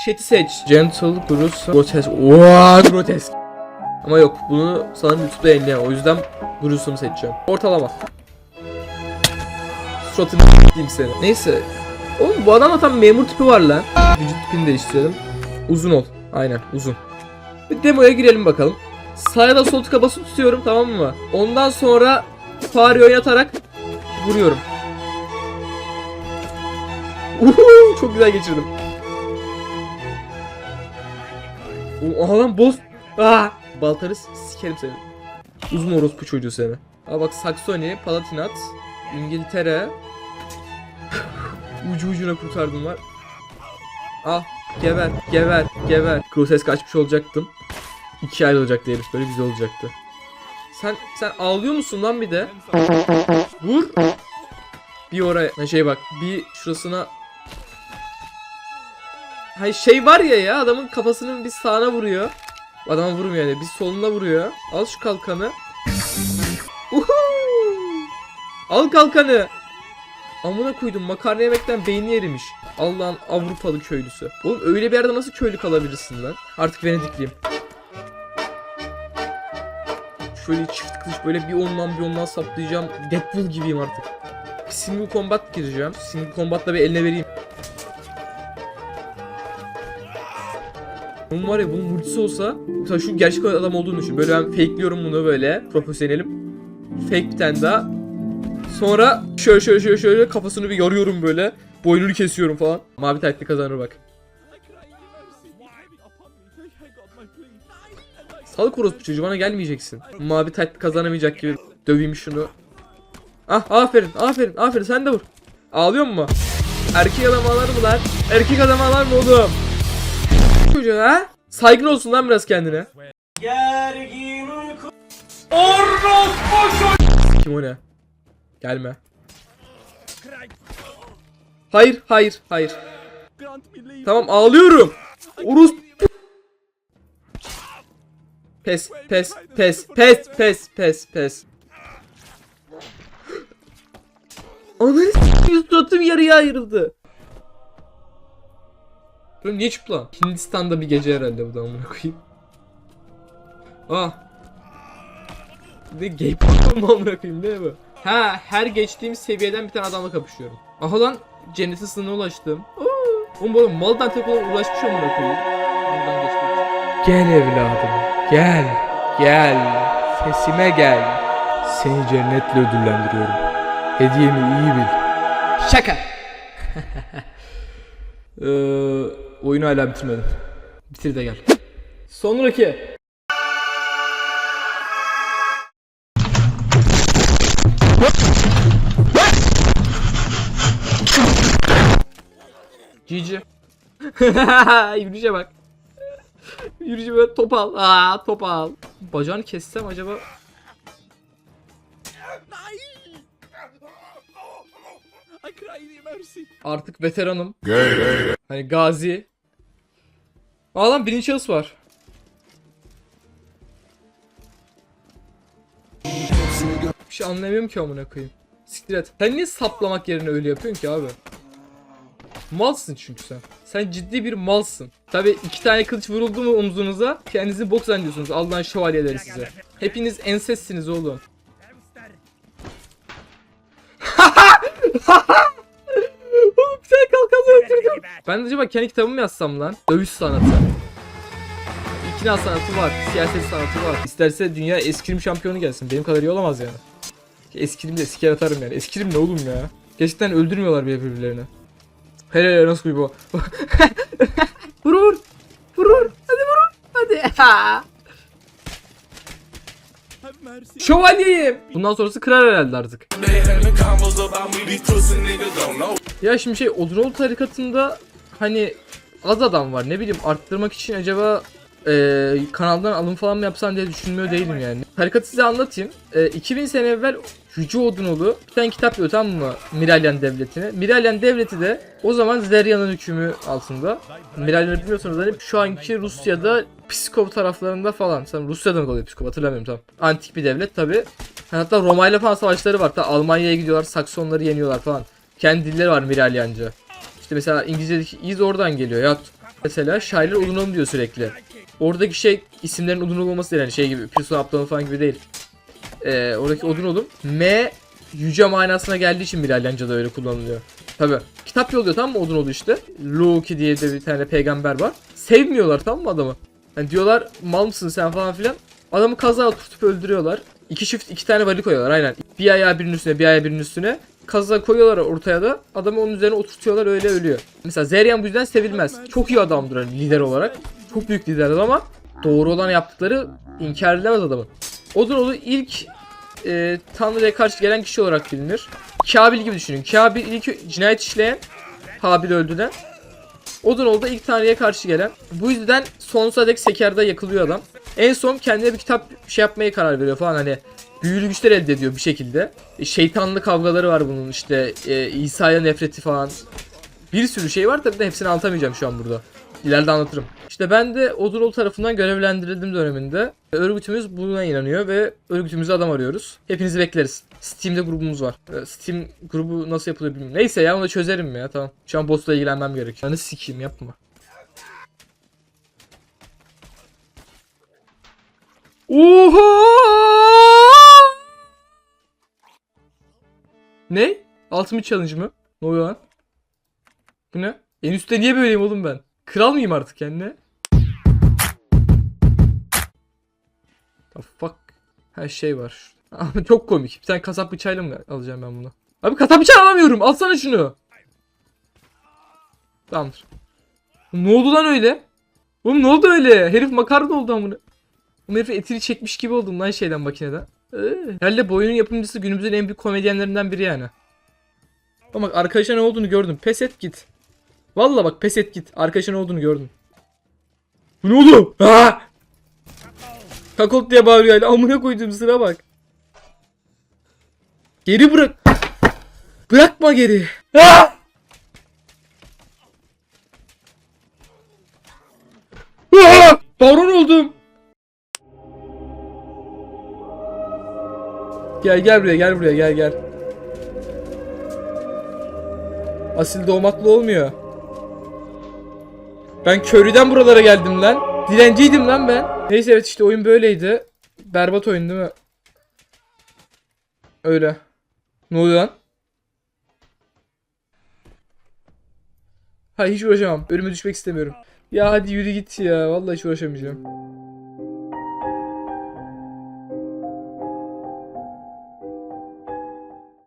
Vahşeti seç. Gentle, Bruce, Grotesk. Ooo Grotesk. Ama yok bunu sanırım YouTube'da yayınlayamam. O yüzden Bruce'umu seçeceğim. Ortalama. Suratını diyeyim seni. Neyse. Oğlum bu adamda tam memur tipi var lan. Vücut tipini değiştirelim. Uzun ol. Aynen uzun. Bir demoya girelim bakalım. Sağ ya da sol tıka basıp tutuyorum tamam mı? Ondan sonra fareyi oynatarak vuruyorum. Uhu, çok güzel geçirdim. Aha lan boss. Aa, Baltarı s- sikerim seni. Uzun orospu çocuğu seni. Aa bak Saksoni, Palatinat, İngiltere. Ucu ucuna kurtardım var. Ah geber, geber, geber. Kroses kaçmış olacaktım. İki ay olacaktı herif böyle güzel olacaktı. Sen sen ağlıyor musun lan bir de? Vur. Bir oraya şey bak bir şurasına Hay şey var ya ya adamın kafasının bir sağına vuruyor. Adama vurmuyor yani bir soluna vuruyor. Al şu kalkanı. Uhu! Al kalkanı. Amına koydum makarna yemekten beyni erimiş. Allah'ın Avrupalı köylüsü. Oğlum öyle bir yerde nasıl köylü kalabilirsin lan? Artık Venedikliyim. Şöyle çift kılıç böyle bir ondan bir ondan saplayacağım. Deadpool gibiyim artık. Single combat gireceğim. Single combat'la bir eline vereyim. Bunun var ya bunun multisi olsa mesela şu gerçek adam olduğunu düşün. Böyle ben fakeliyorum bunu böyle profesyonelim. Fake bir daha. Sonra şöyle şöyle şöyle şöyle kafasını bir yarıyorum böyle. Boynunu kesiyorum falan. Mavi taytlı kazanır bak. Sağlık orospu çocuğu bana gelmeyeceksin. Mavi taytlı kazanamayacak gibi döveyim şunu. Ah aferin aferin aferin sen de vur. Ağlıyor mu? Erkek adam ağlar mı lan? Erkek adam ağlar mı oğlum? Çocuğa ha? Saygın olsun lan biraz kendine. Kim o ne? Gelme. Hayır, hayır, hayır. Tamam ağlıyorum. Urus. Pes, pes, pes, pes, pes, pes, pes. Ananı s**eyim suratım yarıya ayrıldı. Oğlum niye çıplak? Hindistan'da bir gece herhalde bu da amına koyayım. Ah. Ne gay porno amına koyayım ne bu? Ha her geçtiğim seviyeden bir tane adamla kapışıyorum. Aha lan cennetin sınırına ulaştım. Aa, Oğlum oğlum maldan tek olarak ulaşmış amına koyayım. Buradan için. Gel evladım. Gel. Gel. Sesime gel. Seni cennetle ödüllendiriyorum. Hediyemi iyi bil. Şaka. Ee, oyunu hala bitirmedim. Bitir de gel. Sonraki. Cici. Yürüyüşe bak. Yürüyüşe böyle top al. Aa top al. Bacağını kessem acaba Artık veteranım. Hani gazi. Aa lan birinci şahıs var. Bir şey anlamıyorum ki amına koyayım. Siktir et. Sen niye saplamak yerine öyle yapıyorsun ki abi? Malsın çünkü sen. Sen ciddi bir malsın. Tabi iki tane kılıç vuruldu mu omzunuza kendinizi bok zannediyorsunuz Allah'ın şövalyeleri size. Hepiniz ensestsiniz oğlum. Ben de acaba kendi kitabımı mı yazsam lan? Dövüş sanatı. İkna sanatı var, siyaset sanatı var. İsterse dünya eskrim şampiyonu gelsin. Benim kadar iyi olamaz yani. Eskirim de siker atarım yani. Eskirim ne oğlum ya? Gerçekten öldürmüyorlar birbirlerini. Hele hele nasıl bir bu? vur vur. Vur vur. Hadi vurun. Hadi. Şövalyeyim. Bundan sonrası kırar herhalde artık. Ya şimdi şey Odunoğlu tarikatında hani az adam var ne bileyim arttırmak için acaba e, kanaldan alım falan mı yapsam diye düşünmüyor değilim yani. Tarikatı size anlatayım. E, 2000 sene evvel Yüce Odunoğlu bir tane kitap diyor tamam mı Miralyan Devleti'ne. Miralyan Devleti de o zaman Zerya'nın hükmü altında. Miralyan'ı bilmiyorsanız hani şu anki Rusya'da Pskov taraflarında falan. Sanırım Rusya'da mı oluyor Pskov hatırlamıyorum tam. Antik bir devlet tabi. Hatta Roma ile falan savaşları var. Hatta Almanya'ya gidiyorlar Saksonları yeniyorlar falan. Kendi dilleri var Miralyanca. İşte mesela İngilizce'deki iz oradan geliyor. Ya Mesela şairler odun alın diyor sürekli. Oradaki şey isimlerin odun olması değil yani şey gibi Pirsun Abdal'ın falan gibi değil. Ee, oradaki odun olum M yüce manasına geldiği için İtalyanca'da öyle kullanılıyor. Tabi. Kitap yolluyor tamam mı odun oldu işte. Loki diye de bir tane peygamber var. Sevmiyorlar tamam mı adamı? Hani diyorlar mal mısın sen falan filan. Adamı kaza tutup öldürüyorlar. İki çift iki tane vali koyuyorlar aynen. Bir ayağı birinin üstüne bir ayağı birinin üstüne. Kaza koyuyorlar ortaya da adamı onun üzerine oturtuyorlar öyle ölüyor. Mesela Zeryan bu yüzden sevilmez. Çok iyi adamdır hani lider olarak. Çok büyük lider ama doğru olan yaptıkları inkar edilemez adamın. Odunoğlu ilk e, Tanrı'ya karşı gelen kişi olarak bilinir. Kabil gibi düşünün. Kabil ilk cinayet işleyen, Habil öldüren. Odunoğlu da ilk Tanrı'ya karşı gelen. Bu yüzden sonsuza dek Seker'de yakılıyor adam. En son kendine bir kitap şey yapmaya karar veriyor falan hani büyülü güçler elde ediyor bir şekilde. E, şeytanlı kavgaları var bunun işte e, İsa'ya nefreti falan. Bir sürü şey var tabii de hepsini anlatamayacağım şu an burada. İleride anlatırım. İşte ben de Odunoğlu tarafından görevlendirildim döneminde. Örgütümüz buna inanıyor ve örgütümüzde adam arıyoruz. Hepinizi bekleriz. Steam'de grubumuz var. Ee, Steam grubu nasıl yapılıyor bilmiyorum. Neyse ya onu çözerim ya tamam. Şu an boss'la ilgilenmem gerekiyor. Yani sikeyim yapma. Oha! Ne? Ultimate Challenge mı? Ne oluyor lan? Bu ne? En üstte niye böyleyim oğlum ben? Kral mıyım artık kendine? The fuck? Her şey var. Ama çok komik. Bir tane kasap bıçağıyla mı alacağım ben bunu? Abi kasap bıçağı alamıyorum. Alsana şunu. Tamamdır. Ne oldu lan öyle? Oğlum ne oldu öyle? Herif makarna oldu amına. Oğlum herif etini çekmiş gibi oldum lan şeyden makineden. Ee, herhalde bu yapımcısı günümüzün en büyük komedyenlerinden biri yani. Ama bak arkadaşa ne olduğunu gördüm. Pes et git. Valla bak pes et git. Arkadaşa ne olduğunu gördüm. Bu ne oldu? Ha! Kakot diye bağırıyor hala. Amına koyduğum sıra bak. Geri bırak. Bırakma geri. Ha! Ha! Baron oldum. Gel gel buraya gel buraya gel gel. Asil doğmakla olmuyor. Ben köylüden buralara geldim lan. Dilenciydim lan ben. Neyse evet işte oyun böyleydi. Berbat oyun değil mi? Öyle. Ne oluyor lan? Hayır hiç uğraşamam. Ölüme düşmek istemiyorum. Ya hadi yürü git ya. Vallahi hiç uğraşamayacağım.